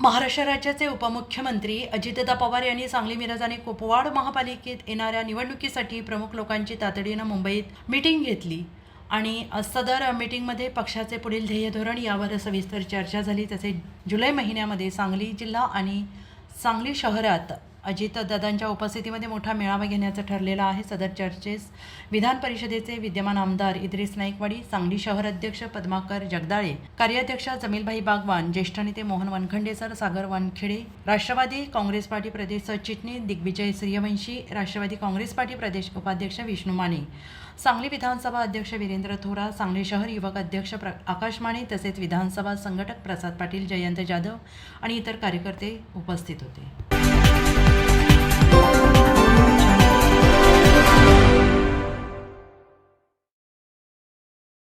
महाराष्ट्र राज्याचे उपमुख्यमंत्री अजितदा पवार यांनी सांगली मिरज आणि कुपवाड महापालिकेत येणाऱ्या निवडणुकीसाठी प्रमुख लोकांची तातडीनं मुंबईत मीटिंग घेतली. आणि सदर मीटिंगमध्ये पक्षाचे पुढील ध्येय धोरण यावर सविस्तर चर्चा झाली. तसेच जुलै महिन्यामध्ये सांगली जिल्हा आणि सांगली शहरात अजितदादांच्या उपस्थितीमध्ये मोठा मेळावा घेण्याचं ठरलेलं आहे. सदर चर्चेस विधान परिषदेचे विद्यमान आमदार इद्रिस नाईकवाडी सांगली शहर अध्यक्ष पद्माकर जगदाळे कार्याध्यक्ष जमीलभाई बागवान ज्येष्ठ नेते मोहन वनखंडे सर सागर वानखेडे राष्ट्रवादी काँग्रेस पार्टी प्रदेश सरचिटणीस दिग्विजय सूर्यवंशी राष्ट्रवादी काँग्रेस पार्टी प्रदेश उपाध्यक्ष विष्णू माने सांगली विधानसभा अध्यक्ष वीरेंद्र थोरा सांगली शहर युवक अध्यक्ष प्र आकाश माने तसेच विधानसभा संघटक प्रसाद पाटील जयंत जाधव आणि इतर कार्यकर्ते उपस्थित होते.